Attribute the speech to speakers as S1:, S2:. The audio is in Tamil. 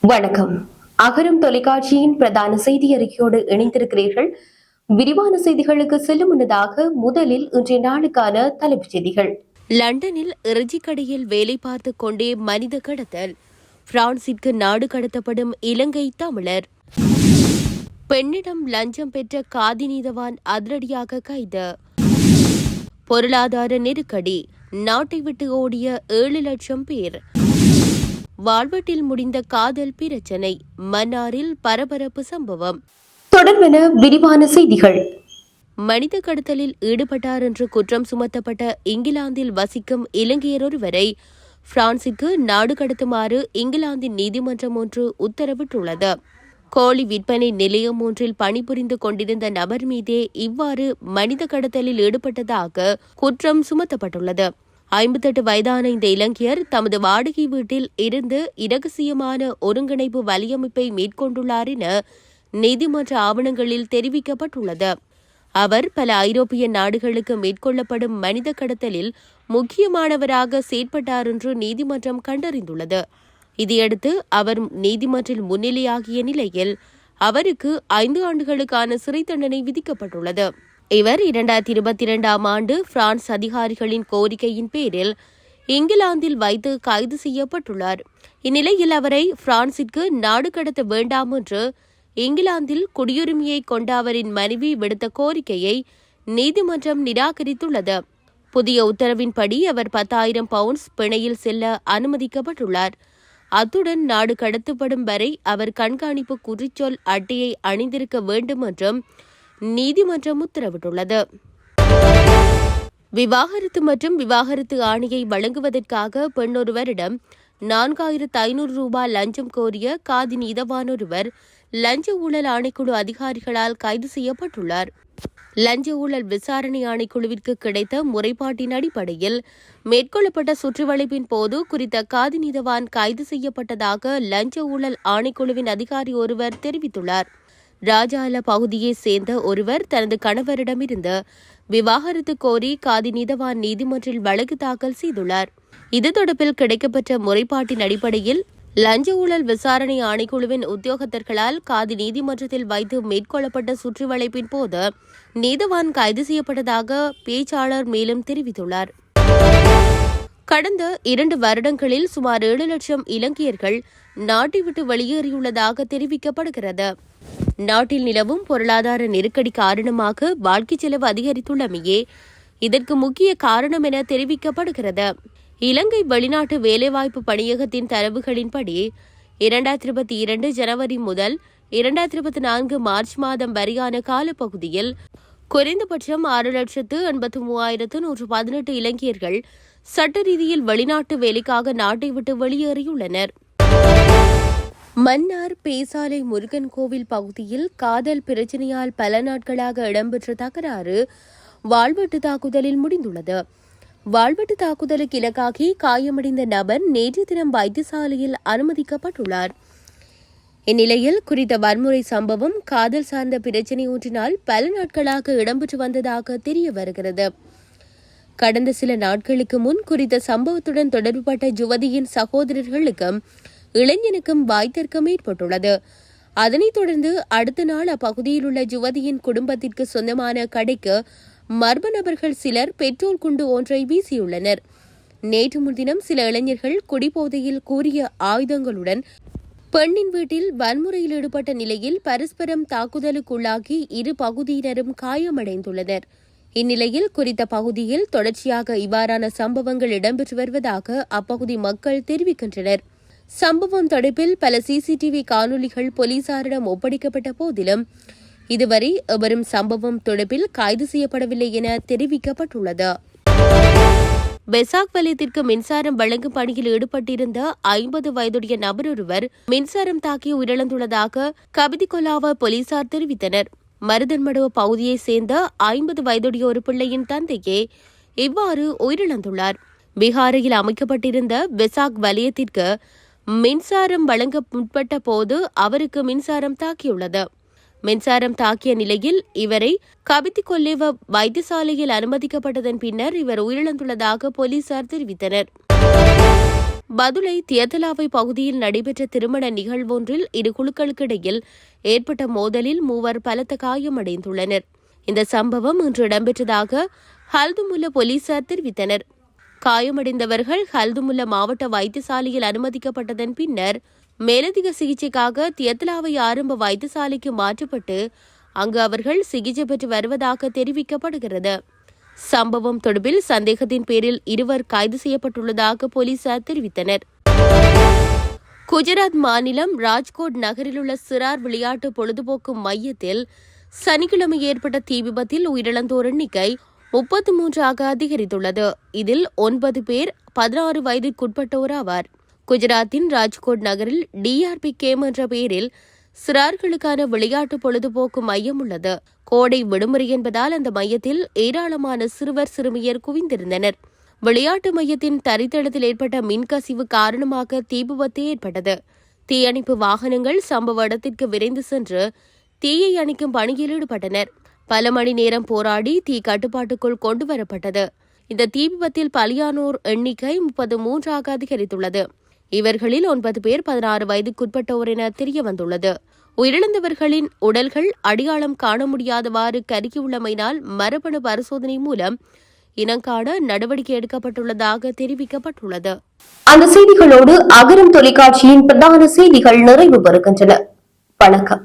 S1: வணக்கம். அகரம் தொலைக்காட்சியின் பிரதான செய்தி அறிக்கையோடு இணைந்திருக்கிறீர்கள். விரிவான செய்திகளுக்கு செல்லும் முன்னதாக முதலில் இன்றைய நாளுக்கான தலைப்புச் செய்திகள்.
S2: லண்டனில் இறைச்சிக்கடையில் வேலை பார்த்துக் கொண்டே மனித கடத்தல். பிரான்சிற்கு நாடு கடத்தப்படும் இலங்கை தமிழர். பெண்ணிடம் லஞ்சம் பெற்ற காதி நீதவான் அதிரடியாக கைது. பொருளாதார நெருக்கடி. நாட்டை விட்டு ஓடிய ஏழு லட்சம் பேர். வாழ்வெட்டில் முடிந்த காதல் பிரச்சனை. மன்னாரில் பரபரப்பு சம்பவம்.
S1: தொடர்பென விரிவான செய்திகள்.
S2: மனித கடத்தலில் ஈடுபட்டார் என்று குற்றம் சுமத்தப்பட்ட இங்கிலாந்தில் வசிக்கும் இலங்கையர் ஒருவரை பிரான்சிற்கு நாடு கடத்துமாறு இங்கிலாந்தின் நீதிமன்றம் ஒன்று உத்தரவிட்டுள்ளது. கோழி விற்பனை நிலையம் ஒன்றில் பணிபுரிந்து கொண்டிருந்த நபர் மீதே இவ்வாறு மனித கடத்தலில் ஈடுபட்டதாக குற்றம் சுமத்தப்பட்டுள்ளது. ஐம்பத்தெட்டு வயதான இந்த இலங்கையர் தமது வாடகை வீட்டில் இருந்து இரகசியமான ஒருங்கிணைப்பு வலியமைப்பை மேற்கொண்டுள்ளார் என நீதிமன்ற ஆவணங்களில் தெரிவிக்கப்பட்டுள்ளது. அவர் பல ஐரோப்பிய நாடுகளுக்கு மேற்கொள்ளப்படும் மனித கடத்தலில் முக்கியமானவராக செயற்பட்டார் என்று நீதிமன்றம் கண்டறிந்துள்ளது. இதையடுத்து அவர் நீதிமன்றில் முன்னிலையாகிய நிலையில் அவருக்கு ஐந்து ஆண்டுகளுக்கான சிறை தண்டனை விதிக்கப்பட்டுள்ளது. இவர் இரண்டாயிரத்தி இருபத்தி இரண்டாம் ஆண்டு பிரான்ஸ் அதிகாரிகளின் கோரிக்கையின் பேரில் இங்கிலாந்தில் வைத்து கைது செய்யப்பட்டுள்ளார். இந்நிலையில் அவரை பிரான்சிற்கு நாடு கடத்த வேண்டாம் என்று இங்கிலாந்தில் குடியுரிமையை கொண்ட அவரின் மனைவி விடுத்த கோரிக்கையை நீதிமன்றம் நிராகரித்துள்ளது. புதிய உத்தரவின்படி அவர் பத்தாயிரம் பவுண்ட்ஸ் பிணையில் செல்ல அனுமதிக்கப்பட்டுள்ளார். அத்துடன் நாடு கடத்தப்படும் வரை அவர் கண்காணிப்பு குறிச்சொல் அட்டையை அணிந்திருக்க வேண்டும் என்றும் நீதிமன்றம் உத்தரவிட்டுள்ளது. விவாகரத்து மற்றும் விவாகரத்து ஆணையை வழங்குவதற்காக பெண்ணொருவரிடம் நான்காயிரத்து ஐநூறு ரூபாய் லஞ்சம் கோரிய காதி நீதவானொருவர் லஞ்ச ஊழல் ஆணைக்குழு அதிகாரிகளால் கைது செய்யப்பட்டுள்ளார். லஞ்ச ஊழல் விசாரணை ஆணைக்குழுவிற்கு கிடைத்த முறைப்பாட்டின் அடிப்படையில் மேற்கொள்ளப்பட்ட சுற்றுவளைப்பின் போது குறித்த காதி நீதவான் கைது செய்யப்பட்டதாக லஞ்ச ஊழல் ஆணைக்குழுவின் அதிகாரி ஒருவர் தெரிவித்துள்ளார். ராஜால பகுதியைச் சேர்ந்த ஒருவர் தனது கணவரிடமிருந்து விவாகரத்து கோரி காதி நீதவான் நீதிமன்றில் வழக்கு தாக்கல் செய்துள்ளார். இது தொடர்பில் கிடைக்கப்பெற்ற முறைப்பாட்டின் அடிப்படையில் லஞ்ச ஊழல் விசாரணை ஆணைக்குழுவின் உத்தியோகத்தர்களால் காதி நீதிமன்றத்தில் வைத்து மேற்கொள்ளப்பட்ட சுற்றுவளைப்பின் போது நீதவான் கைது செய்யப்பட்டதாக பேச்சாளர் மேலும் தெரிவித்துள்ளார். கடந்த இரண்டு வருடங்களில் சுமார் ஏழு லட்சம் இலங்கையர்கள் நாட்டை விட்டு வெளியேறியுள்ளதாக தெரிவிக்கப்படுகிறது. நாட்டில் நிலவும் பொருளாதார நெருக்கடி காரணமாக வாழ்க்கை செலவு அதிகரித்துள்ளமையே இதற்கு முக்கிய காரணம் என தெரிவிக்கப்படுகிறது. இலங்கை வெளிநாட்டு வேலைவாய்ப்பு பணியகத்தின் தரவுகளின்படி இரண்டாயிரத்தி இருபத்தி இரண்டு ஜனவரி முதல் இரண்டாயிரத்தி இருபத்தி நான்கு மார்ச் மாதம் வரையான காலப்பகுதியில் குறைந்தபட்சம் ஆறு லட்சத்து எண்பத்து மூவாயிரத்து நூற்று பதினெட்டு இலங்கையர்கள் சட்ட ரீதியில் வெளிநாட்டு வேலைக்காக நாட்டை விட்டு வெளியேறியுள்ளனர். மன்னார் பேசாலை முருகன் கோவில் பகுதியில் காதல் பிரச்சனையால் பல நாட்களாக இடம்பெற்ற தகராறு வாழ்வெட்டு தாக்குதலில் முடிந்துள்ளது. வாழ்வெட்டு தாக்குதலுக்கு இலக்காகி காயமடைந்த நபர் நேற்று தினம் வைத்தியசாலையில் அனுமதிக்கப்பட்டுள்ளார். இந்நிலையில் குறித்த வன்முறை சம்பவம் காதல் சார்ந்த பிரச்சினை ஒன்றினால் பல நாட்களாக இடம்பெற்று வந்ததாக தெரிய வருகிறது. கடந்த சில நாட்களுக்கு முன் குறித்த சம்பவத்துடன் தொடர்புபட்ட யுவதியின் சகோதரர்களுக்கும் இளைஞனுக்கும் வாய்த்தர்க்கம் ஏற்பட்டுள்ளது. அதனைத் தொடர்ந்து அடுத்த நாள் அப்பகுதியில் உள்ள யுவதியின் குடும்பத்திற்கு சொந்தமான கடைக்கு மர்ம நபர்கள் சிலர் பெட்ரோல் குண்டு ஒன்றை வீசியுள்ளனர். நேற்று முன்தினம் சில இளைஞர்கள் குடிபோதையில் கூறிய ஆயுதங்களுடன் பெண்ணின் வீட்டில் வன்முறையில் ஈடுபட்ட நிலையில் பரஸ்பரம் தாக்குதலுக்குள்ளாகி இரு பகுதியினரும் காயமடைந்துள்ளனர். இந்நிலையில் குறித்த பகுதியில் தொடர்ச்சியாக இவ்வாறான சம்பவங்கள் இடம்பெற்று வருவதாக அப்பகுதி மக்கள் தெரிவிக்கின்றனர். சம்பவம் தொடர்பில் பல சிசிடிவி காணொலிகள் போலீசாரிடம் ஒப்படைக்கப்பட்ட போதிலும் இதுவரை எவரும் சம்பவம் தொடர்பில் கைது செய்யப்படவில்லை என தெரிவிக்கப்பட்டுள்ளது. பெசாக் வலயத்திற்கு மின்சாரம் வழங்கும் பணியில் ஈடுபட்டிருந்த ஐம்பது வயதுடைய நபர் ஒருவர் மின்சாரம் தாக்கி உயிரிழந்துள்ளதாக கபிதிகொலாவ போலீசார் தெரிவித்தனர். மருதன்மடுவ பகுதியைச் சேர்ந்த ஐம்பது வயதுடைய ஒரு பிள்ளையின் தந்தையே இவ்வாறு உயிரிழந்துள்ளார். பீகாரில் அமைக்கப்பட்டிருந்த பெசாக் வலயத்திற்கு மின்சாரம் வழங்க முற்பட்ட போது அவருக்கு மின்சாரம் தாக்கியுள்ளது. மின்சாரம் தாக்கிய நிலையில் இவரை கபித்திகொல்லேவ வைத்தியசாலையில் அனுமதிக்கப்பட்டதன் பின்னர் இவர் உயிரிழந்துள்ளதாக போலீசார் தெரிவித்தனர். பதுளை தியதலாவை பகுதியில் நடைபெற்ற திருமண நிகழ்வொன்றில் இரு குழுக்களுக்கிடையில் ஏற்பட்ட மோதலில் மூவர் பலத்த காயமடைந்துள்ளனர். இந்த சம்பவம் இன்று இடம்பெற்றதாக ஹல்துமுல்ல போலீசார் தெரிவித்தனர். காயமடைந்தவர்கள் ஹல்துமுல்ல மாவட்ட வைத்தியசாலையில் அனுமதிக்கப்பட்டதன் பின்னர் மேலதிக சிகிச்சைக்காக தியத்லாவை ஆரம்ப வைத்தியசாலைக்கு மாற்றப்பட்டு அங்கு அவர்கள் சிகிச்சை பெற்று வருவதாக தெரிவிக்கப்படுகிறது. சம்பவம் தொடர்பில் சந்தேகத்தின் பேரில் இருவர் கைது செய்யப்பட்டுள்ளதாக போலீசார் தெரிவித்தனர். குஜராத் மாநிலம் ராஜ்கோட் நகரிலுள்ள சிறார் விளையாட்டு பொழுதுபோக்கு மையத்தில் சனிக்கிழமை ஏற்பட்ட தீ விபத்தில் உயிரிழந்தோர் எண்ணிக்கை முப்பத்து மூன்றாக அதிகரித்துள்ளது. இதில் ஒன்பது பேர் பதினாறு வயதிற்குட்பட்டோர் ஆவார். குஜராத்தின் ராஜ்கோட் நகரில் டிஆர்பி கேம் என்ற பெயரில் சிறார்களுக்கான விளையாட்டு பொழுதுபோக்கு மையம் உள்ளது. கோடை விடுமுறை என்பதால் அந்த மையத்தில் ஏராளமான சிறுவர் சிறுமியர் குவிந்திருந்தனர். விளையாட்டு மையத்தின் தரித்தளத்தில் ஏற்பட்ட மின்கசிவு காரணமாக தீ விபத்து ஏற்பட்டது. தீயணைப்பு வாகனங்கள் சம்பவ இடத்திற்கு விரைந்து சென்று தீயை அணைக்கும் பணியில் ஈடுபட்டனர். பல மணி நேரம் போராடி தீ கட்டுப்பாட்டுக்குள் கொண்டு வரப்பட்டது இந்த தீ விபத்தில் பலியானோர் எண்ணிக்கை முப்பது மூன்றாக அதிகரித்துள்ளது. இவர்களில் ஒன்பது பேர் பதினாறு வயதுக்குட்பட்டோர் என தெரிய வந்துள்ளது உயிரிழந்தவர்களின் உடல்கள் அடையாளம் காண முடியாதவாறு கருகியுள்ளமையினால் மரபணு பரிசோதனை மூலம் இனங்காண நடவடிக்கை எடுக்கப்பட்டுள்ளதாக தெரிவிக்கப்பட்டுள்ளது.
S1: அந்த செய்திகளோடு அகரம் தொலைக்காட்சியின் பிரதான செய்திகள் நிறைவு பெறுகின்றன. வணக்கம்.